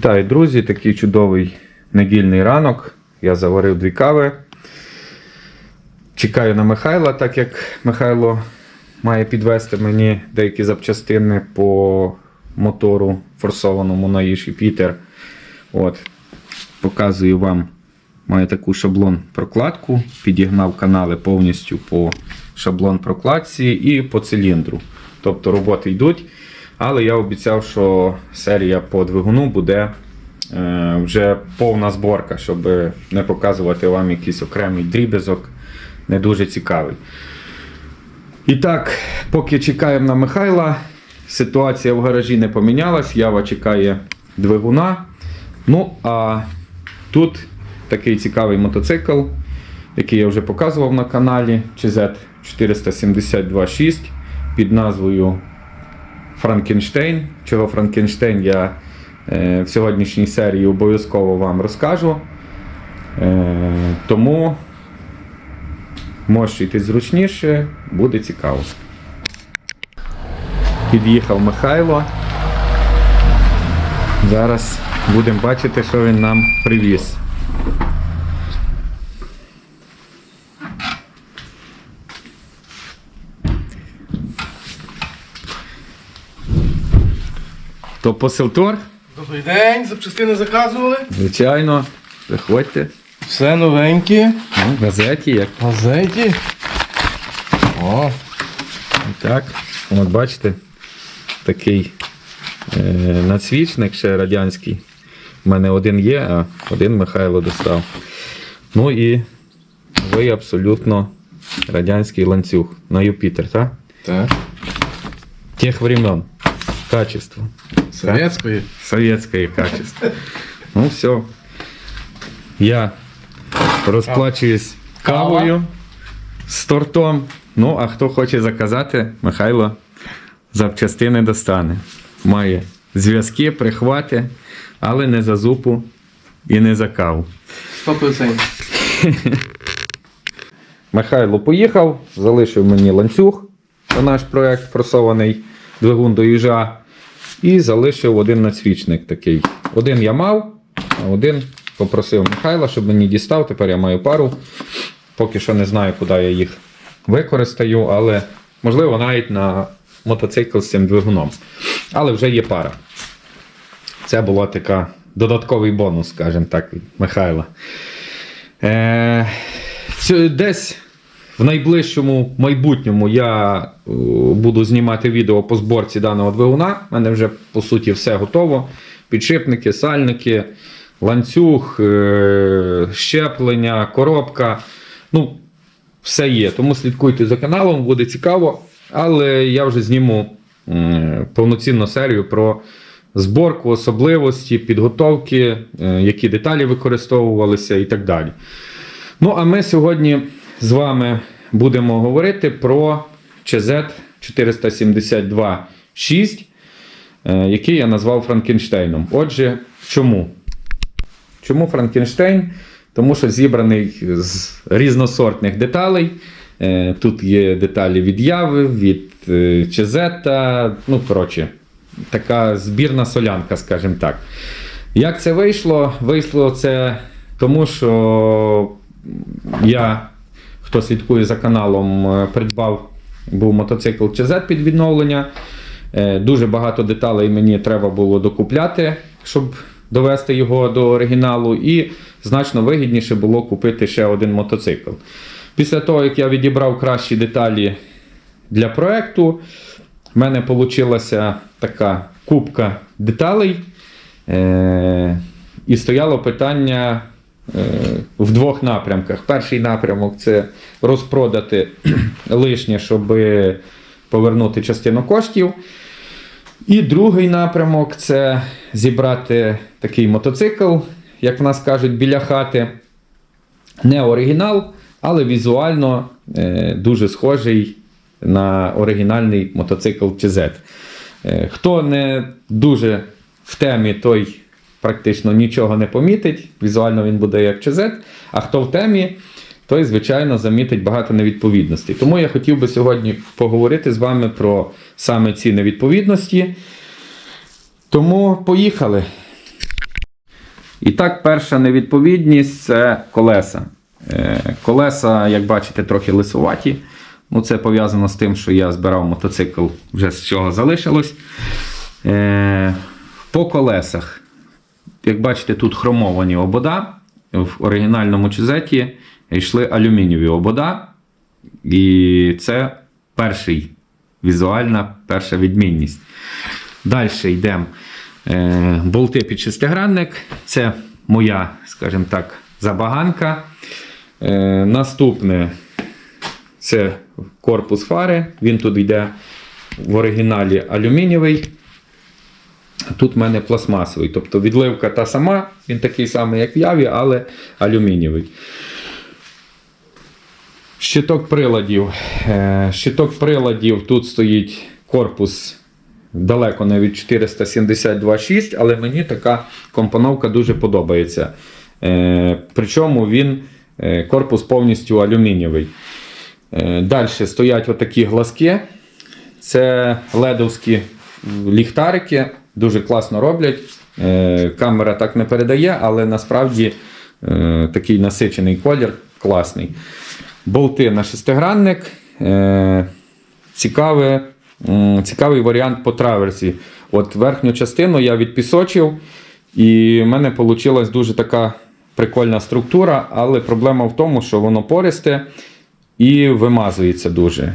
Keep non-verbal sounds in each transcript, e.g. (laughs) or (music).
Вітаю, друзі! Такий чудовий недільний ранок. Я заварив дві кави. Чекаю на Михайла, так як Михайло має підвести мені деякі запчастини по мотору форсованому на Іші Пітер. От. Показую вам. Маю таку шаблон прокладку. Підігнав канали повністю по шаблон прокладці і по циліндру. Тобто роботи йдуть. Але я обіцяв, що серія по двигуну буде е, вже повна зборка, щоб не показувати вам якийсь окремий дріб'язок, не дуже цікавий. І так, поки чекаємо на Михайла, ситуація в гаражі не помінялась. Ява чекає двигуна. Ну, а тут такий цікавий мотоцикл, який я вже показував на каналі CZ 472.6 під назвою Франкенштейн. Чого Франкенштейн я е, в сьогоднішній серії обов'язково вам розкажу. Е, тому можете йти зручніше, буде цікаво. Під'їхав Михайло. Зараз будемо бачити, що він нам привіз. То посилторг? Добрий день, запчастини заказували. Звичайно, приходьте. Все новеньке. Ну, в газеті, як В газеті. О, так. От бачите, такий е, надсвічник ще радянський. У мене один є, а один Михайло достав. Ну і ви абсолютно радянський ланцюг на Юпітер, так? так. Тех времен. Качество. Советської. Советское качество. Ну все. Я розплачуюсь Кава. кавою з тортом. Ну, а хто хоче заказати, Михайло запчастини достане. Має зв'язки, прихвати, але не за зупу і не за каву. 100%. (laughs) Михайло поїхав, залишив мені ланцюг на наш проект форсований двигун до їжа. І залишив один надсвічник такий. Один я мав, а один попросив Михайла, щоб мені дістав. Тепер я маю пару. Поки що не знаю, куди я їх використаю, але можливо навіть на мотоцикл з цим двигуном. Але вже є пара. Це була така додатковий бонус, скажімо так, Михайла. Е, десь в найближчому майбутньому я е, буду знімати відео по зборці даного двигуна. У мене вже по суті все готово. Підшипники, сальники, ланцюг, е, щеплення, коробка. Ну, все є. Тому слідкуйте за каналом, буде цікаво. Але я вже зніму повноцінну серію про зборку, особливості, підготовки, е, які деталі використовувалися і так далі. Ну, а ми сьогодні з вами будемо говорити про CZ 472.6, е, який я назвав Франкенштейном. Отже, чому? Чому Франкенштейн? Тому що зібраний з різносортних деталей. Е, Тут є деталі від Яви, від е, Чезета, ну, коротше, така збірна солянка, скажімо так. Як це вийшло? Вийшло це тому, що я, хто слідкує за каналом, е, придбав був мотоцикл CZ під відновлення. Е, Дуже багато деталей мені треба було докупляти, щоб довести його до оригіналу, і значно вигідніше було купити ще один мотоцикл. Після того, як я відібрав кращі деталі для проекту, в мене вийшла така кубка деталей. Е- і стояло питання в двох напрямках. Перший напрямок це розпродати (clears throat) лишнє, щоб повернути частину коштів. І другий напрямок це зібрати такий мотоцикл, як в нас кажуть, біля хати. Не оригінал, але візуально е, дуже схожий на оригінальний мотоцикл TZ. Е, хто не дуже в темі, той практично нічого не помітить. Візуально він буде як CZ, а хто в темі, той, звичайно, замітить багато невідповідностей. Тому я хотів би сьогодні поговорити з вами про саме ці невідповідності. Тому поїхали. І так, перша невідповідність це колеса. Е, Колеса, як бачите, трохи лисуваті. Ну, це пов'язано з тим, що я збирав мотоцикл, вже з чого залишилось. Е, По колесах. Як бачите, тут хромовані обода. В оригінальному чизеті йшли алюмінієві обода. І це перший візуальна перша відмінність. Далі йдемо. Е, болти під шестигранник. Це моя, скажімо так, забаганка. Е, наступне це корпус фари. Він тут йде в оригіналі алюмінієвий. Тут в мене пластмасовий. Тобто відливка та сама, він такий самий, як в яві, але алюмінієвий. Щиток приладів. Е, Щиток приладів тут стоїть корпус далеко не від 472,6, але мені така компоновка дуже подобається. Е, Причому він е, корпус повністю алюмінієвий. Далі стоять отакі глазки. Це ледовські ліхтарики, дуже класно роблять. Е, Камера так не передає, але насправді е, такий насичений колір класний. Болти на шестигранник. Е, Цікаве, цікавий варіант по траверсі. От верхню частину я відпісочив, і в мене вийшла дуже така прикольна структура, але проблема в тому, що воно пористе і вимазується дуже.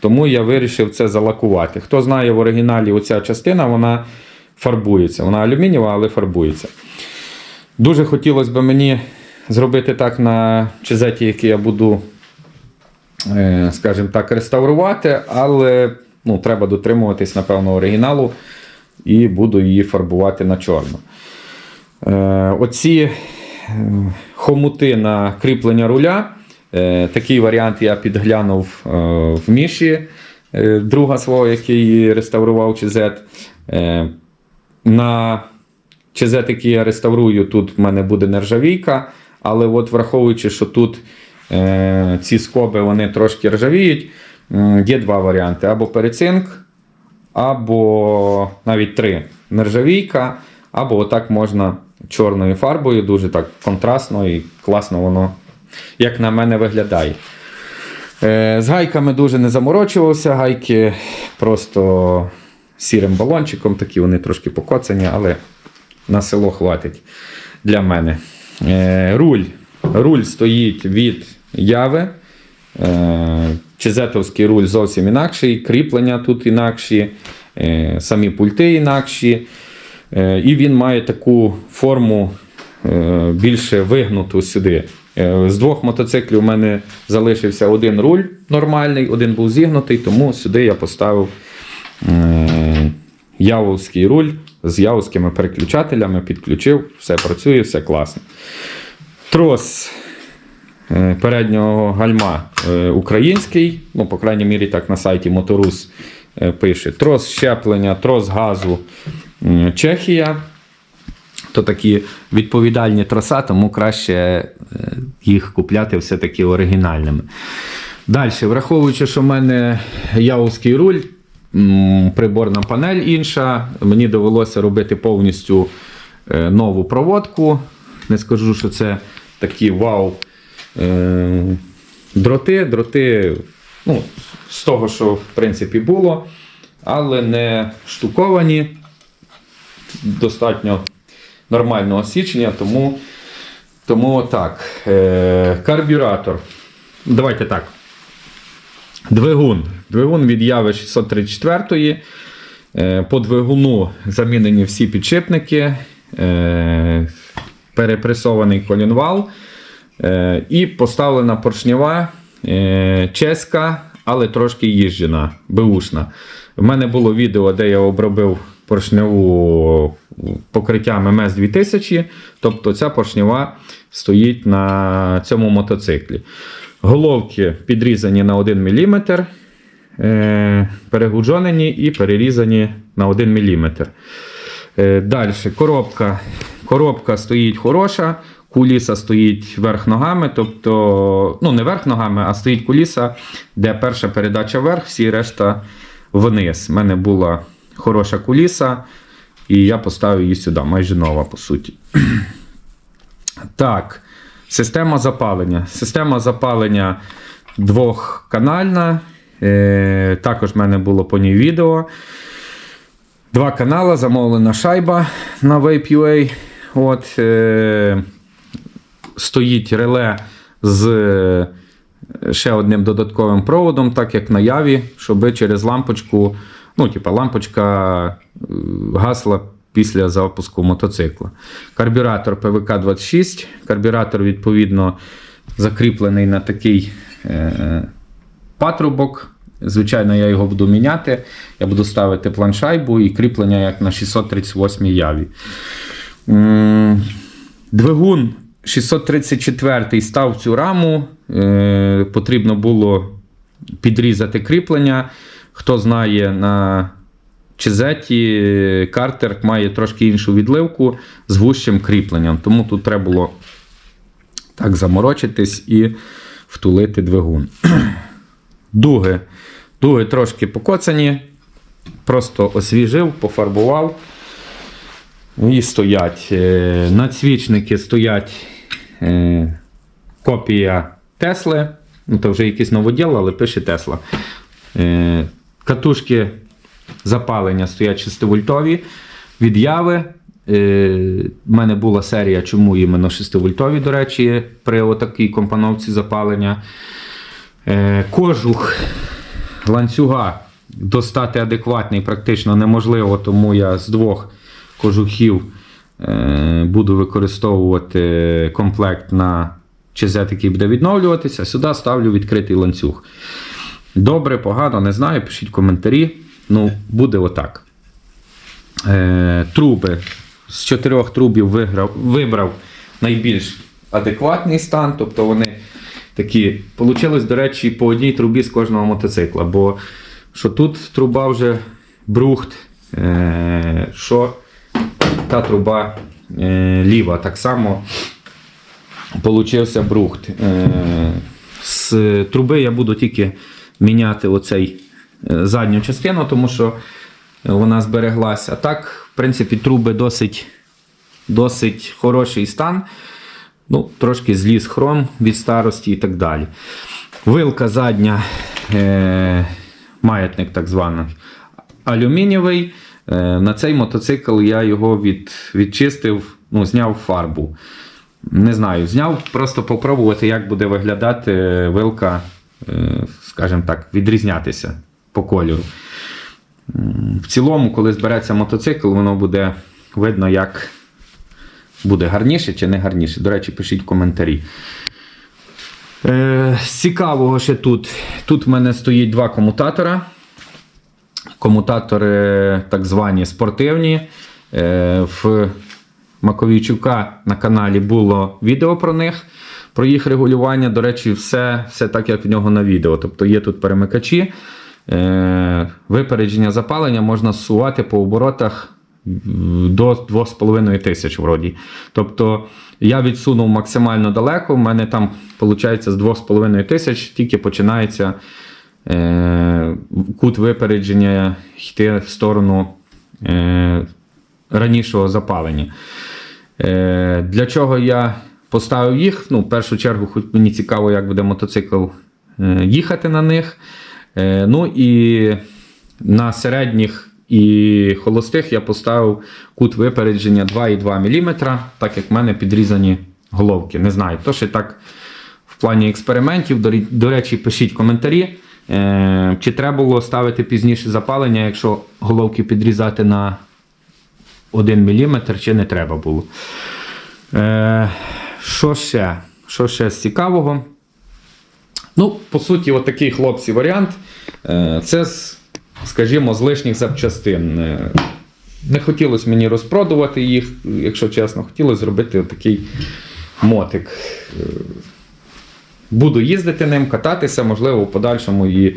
Тому я вирішив це залакувати. Хто знає в оригіналі оця частина, вона фарбується. Вона алюмінієва, але фарбується. Дуже хотілося б мені зробити так на чизеті, який я буду, е, скажімо так, реставрувати, але ну, треба дотримуватись, напевно, оригіналу і буду її фарбувати на чорно. Е, Оці е, хомути на кріплення руля. Такий варіант я підглянув в Міші, друга свого, який реставрував чизет. На чизет, який я реставрую, тут в мене буде нержавійка, але от враховуючи, що тут е, ці скоби вони трошки ржавіють, є два варіанти: або перецинк, або навіть три нержавійка, або отак можна чорною фарбою, дуже так контрастно і класно воно, як на мене, виглядає. Е, З гайками дуже не заморочувався, гайки просто сірим балончиком, такі вони трошки покоцані, але на село хватить для мене. Е, Руль. Руль стоїть від яви. Е, Чизетовський руль зовсім інакший, кріплення тут інакші, е, самі пульти інакші. І він має таку форму більше вигнуту сюди. З двох мотоциклів у мене залишився один руль нормальний, один був зігнутий, тому сюди я поставив явовський руль з явовськими переключателями, підключив, все працює, все класно. Трос е, переднього гальма е, український, ну, по крайній мірі, так на сайті Моторус е, пише. Трос щеплення, трос газу Чехія. То такі відповідальні троса, тому краще їх купляти все-таки оригінальними. Далі, враховуючи, що в мене явовський руль, приборна панель інша, мені довелося робити повністю е, нову проводку. Не скажу, що це такі вау е, дроти. Дроти ну, з того, що в принципі було, але не штуковані. Достатньо нормального січення, тому, тому так. Е, карбюратор. Давайте так. Двигун. Двигун від яви 634. Е, По двигуну замінені всі підшипники, е, перепресований колінвал е, і поставлена поршнева чеська, але трошки їжджена, беушна. В мене було відео, де я обробив поршневу покриттям МС-2000, тобто ця поршнева стоїть на цьому мотоциклі. Головки підрізані на 1 мм, е, перегуджонені і перерізані на 1 мм. Далі коробка. Коробка стоїть хороша, куліса стоїть верх ногами, тобто, ну не верх ногами, а стоїть куліса, де перша передача вверх, всі решта вниз. У мене була хороша куліса, і я поставив її сюди, майже нова, по суті. (clears throat) Так, система запалення. Система запалення двохканальна. Е, також в мене було по ній відео. Два канали, замовлена шайба на Vape.ua. От, е, стоїть реле з е, ще одним додатковим проводом, так як на яві, щоб через лампочку, ну, типа лампочка гасла після запуску мотоцикла. Карбюратор ПВК-26. Карбюратор, відповідно, закріплений на такий е, патрубок. Звичайно, я його буду міняти. Я буду ставити планшайбу і кріплення як на 638 яві. Двигун 634 став цю раму. Е, потрібно було підрізати кріплення. Хто знає, на Чизеті картер має трошки іншу відливку з вущим кріпленням. Тому тут треба було так заморочитись і втулити двигун. (clears throat) Дуги. Дуги трошки покоцані. Просто освіжив, пофарбував. І стоять. е, Надсвічники стоять е, копія Тесли. Ну, то вже якийсь новоділ, але пише Тесла. Е, Катушки запалення стоять 6 вольтові. Від яви. Е, мене була серія, чому іменно 6 вольтові, до речі, при отакій компоновці запалення. Е, кожух ланцюга достати адекватний практично неможливо, тому я з двох кожухів е, буду використовувати комплект на ЧЗ, який буде відновлюватися. Сюди ставлю відкритий ланцюг. Добре, погано, не знаю. Пишіть коментарі. Ну, буде отак. Е, труби. З чотирьох трубів виграв, вибрав найбільш адекватний стан. Тобто вони такі. Получилось, до речі, по одній трубі з кожного мотоцикла. Бо що тут труба вже брухт, е, що та труба е, ліва так само получився брухт. Е, з труби я буду тільки міняти оцей задню частину, тому що вона збереглася. А так, в принципі, труби досить, досить хороший стан. Ну, трошки зліз хром від старості і так далі. Вилка задня, е, маятник так званий, алюмінієвий. Е, на цей мотоцикл я його від, відчистив, ну, зняв фарбу. Не знаю, зняв просто попробувати, як буде виглядати вилка, е, скажімо так, відрізнятися по кольору. В цілому, коли збереться мотоцикл, воно буде видно, як буде гарніше чи не гарніше. До речі, пишіть в коментарі. Е, цікавого ще тут. Тут в мене стоїть два комутатора. Комутатори так звані спортивні. Е, в Маковійчука на каналі було відео про них, про їх регулювання. До речі, все, все так, як в нього на відео. Тобто є тут перемикачі. Е, випередження запалення можна зсувати по оборотах до 2,5 тисяч вроді. Тобто я відсунув максимально далеко, в мене там виходить з 2,5 тисяч, тільки починається е, кут випередження йти в сторону е, ранішого запалення. Е, для чого я поставив їх? Ну, в першу чергу, хоч мені цікаво, як буде мотоцикл е, їхати на них. Е, ну і на середніх і холостих я поставив кут випередження 2,2 мм, так як в мене підрізані головки. Не знаю, то ще так в плані експериментів. До, речі, пишіть коментарі. Е, чи треба було ставити пізніше запалення, якщо головки підрізати на 1 мм, чи не треба було. Е, що ще? Що ще з цікавого? Ну, по суті, от такий хлопці варіант. Е, Це, скажімо, з лишніх запчастин. Е, Не хотілося мені розпродувати їх, якщо чесно, хотілося зробити такий мотик. Е, Буду їздити ним, кататися, можливо, в подальшому і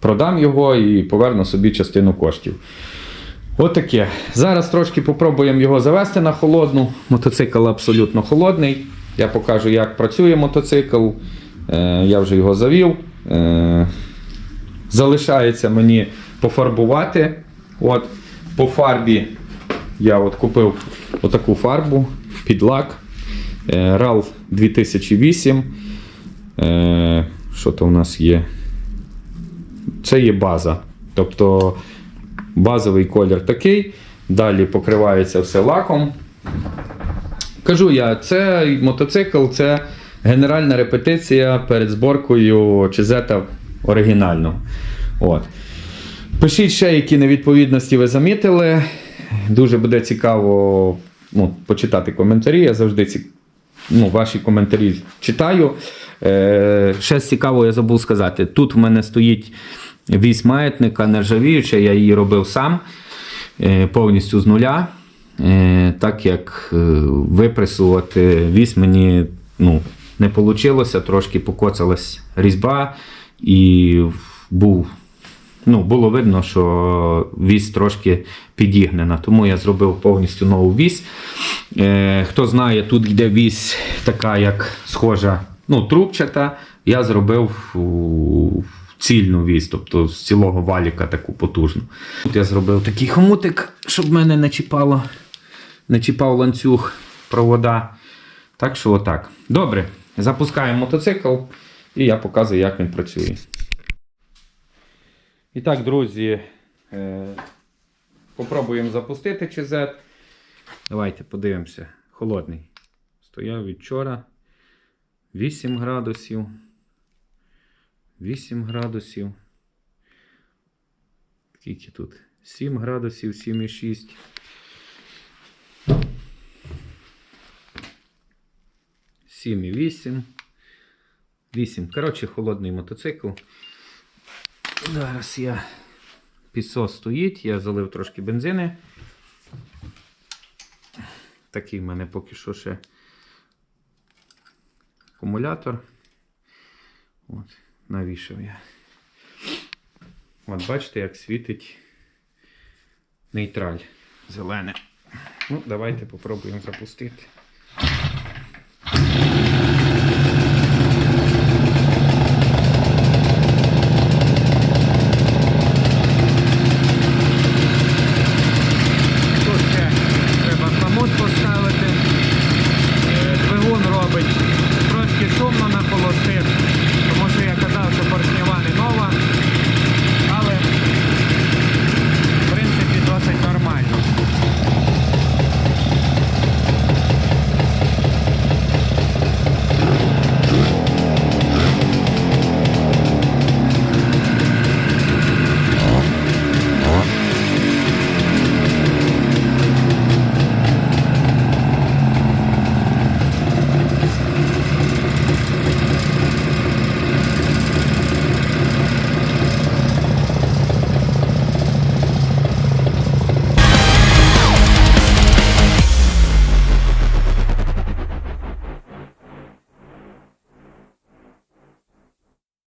продам його і поверну собі частину коштів. Отаке. Зараз трошки попробуємо його завести на холодну. Мотоцикл абсолютно холодний. Я покажу, як працює мотоцикл. Я вже його завів. Залишається мені пофарбувати. От, по фарбі я от купив отаку фарбу під лак. RAL 2008. Е, Що то у нас є? Це є база. Тобто базовий колір такий. Далі покривається все лаком. Кажу я, це мотоцикл, це генеральна репетиція перед зборкою Чизета оригінального. От. Пишіть ще, які невідповідності ви замітили. Дуже буде цікаво ну, почитати коментарі. Я завжди ці, ну, ваші коментарі читаю. Е, ще з цікавого я забув сказати. Тут в мене стоїть вісь маятника нержавіюча, я її робив сам е, повністю з нуля. Е, так як е, випресувати вісь мені ну, не вийшло, трошки покоцалась різьба і був ну, було видно, що вісь трошки підігнена. Тому я зробив повністю нову вісь. Е, хто знає, тут йде вісь така, як схожа, ну, трубчата. Я зробив цільну вісь, тобто з цілого валіка таку потужну. Тут я зробив такий хомутик, щоб мене не чіпало, не чіпав ланцюг провода. Так що отак. Добре, запускаємо мотоцикл і я показую, як він працює. І так, друзі, е, попробуємо запустити ЧЗ. Давайте подивимося. Холодний. Стояв від вчора. 8 градусів. 8 градусів. Скільки тут? 7 градусів, 7,6. Сім і вісім. Вісім. Коротше, холодний мотоцикл. Зараз я пісос стоїть, я залив трошки бензини. Такий в мене поки що ще акумулятор. От, навішав я. От бачите, як світить нейтраль зелене. Ну, давайте попробуємо запустити.